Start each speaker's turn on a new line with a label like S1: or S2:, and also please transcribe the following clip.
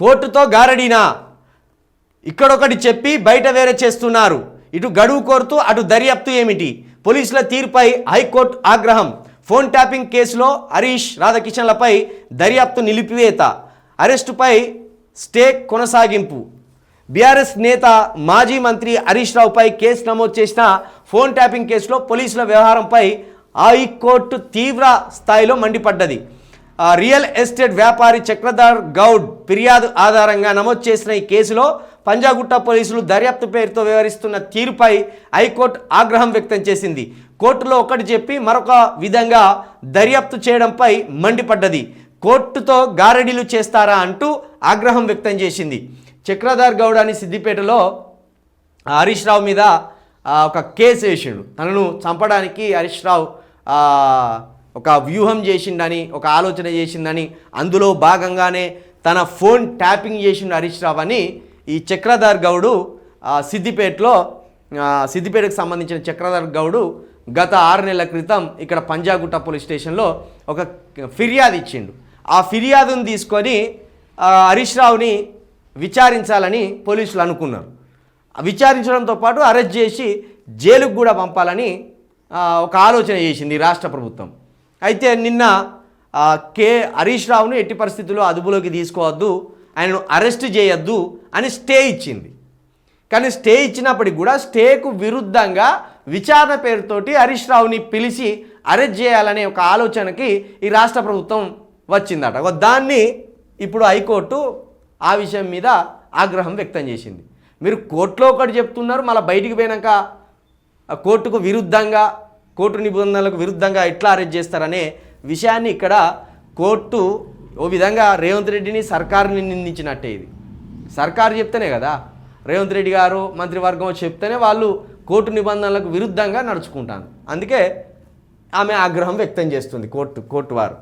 S1: కోర్టుతో గారడీనా? ఇక్కడొకటి చెప్పి బయట వేరే చేస్తున్నారు. ఇటు గడువు కోరుతూ అటు దర్యాప్తు ఏమిటి? పోలీసుల తీరుపై హైకోర్టు ఆగ్రహం. ఫోన్ ట్యాపింగ్ కేసులో హరీష్ రాధాకిషన్లపై దర్యాప్తు నిలిపివేత. అరెస్టుపై స్టే కొనసాగింపు. బీఆర్ఎస్ నేత మాజీ మంత్రి హరీష్ రావుపై కేసు నమోదు చేసిన ఫోన్ ట్యాపింగ్ కేసులో పోలీసుల వ్యవహారంపై హైకోర్టు తీవ్ర స్థాయిలో మండిపడ్డది. రియల్ ఎస్టేట్ వ్యాపారి చక్రధర్ గౌడ్ ఫిర్యాదు ఆధారంగా నమోదు చేసిన ఈ కేసులో పంజాగుట్ట పోలీసులు దర్యాప్తు పేరుతో వ్యవహరిస్తున్న తీరుపై హైకోర్టు ఆగ్రహం వ్యక్తం చేసింది. కోర్టులో ఒకటి చెప్పి మరొక విధంగా దర్యాప్తు చేయడంపై మండిపడ్డది. కోర్టుతో గారడీలు చేస్తారా అంటూ ఆగ్రహం వ్యక్తం చేసింది. చక్రధర్ గౌడ్ అని సిద్దిపేటలో హరీష్ రావు మీద ఒక కేసు వేసిండు. తనను చంపడానికి హరీష్ రావు ఒక వ్యూహం చేసిండని ఒక ఆలోచన చేసిందని అందులో భాగంగానే తన ఫోన్ ట్యాపింగ్ చేసిండు హరీష్ రావు అని ఈ చక్రధర్ గౌడు సిద్దిపేటలో సిద్దిపేటకు సంబంధించిన చక్రధర్ గౌడు గత ఆరు నెలల క్రితం ఇక్కడ పంజాగుట్ట పోలీస్ స్టేషన్లో ఒక ఫిర్యాదు ఇచ్చిండు. ఆ ఫిర్యాదును తీసుకొని హరీష్ రావుని విచారించాలని పోలీసులు అనుకున్నారు. విచారించడంతో పాటు అరెస్ట్ చేసి జైలుకు కూడా పంపాలని ఒక ఆలోచన చేసింది ఈ రాష్ట్ర ప్రభుత్వం. అయితే నిన్న కే హరీష్ రావును ఎట్టి పరిస్థితుల్లో అదుపులోకి తీసుకోవద్దు ఆయనను అరెస్ట్ చేయొద్దు అని స్టే ఇచ్చింది. కానీ స్టే ఇచ్చినప్పటికి కూడా స్టేకు విరుద్ధంగా విచారణ పేరుతోటి హరీష్ రావుని పిలిచి అరెస్ట్ చేయాలనే ఒక ఆలోచనకి ఈ రాష్ట్ర ప్రభుత్వం వచ్చిందట. ఒక దాన్ని ఇప్పుడు హైకోర్టు ఆ విషయం మీద ఆగ్రహం వ్యక్తం చేసింది. మీరు కోర్టులో ఒకటి చెప్తున్నారు మళ్ళీ బయటికి పోయినాక కోర్టుకు విరుద్ధంగా కోర్టు నిబంధనలకు విరుద్ధంగా ఎట్లా అరెస్ట్ చేస్తారనే విషయాన్ని ఇక్కడ కోర్టు ఓ విధంగా రేవంత్ రెడ్డిని సర్కారుని నిందించినట్టే ఇది. సర్కారు చెప్తేనే కదా. రేవంత్ రెడ్డి గారు మంత్రివర్గం చెప్తేనే వాళ్ళు కోర్టు నిబంధనలకు విరుద్ధంగా నడుచుకుంటాను అందుకే ఆమె ఆగ్రహం వ్యక్తం చేస్తుంది కోర్టు కోర్టు వారు.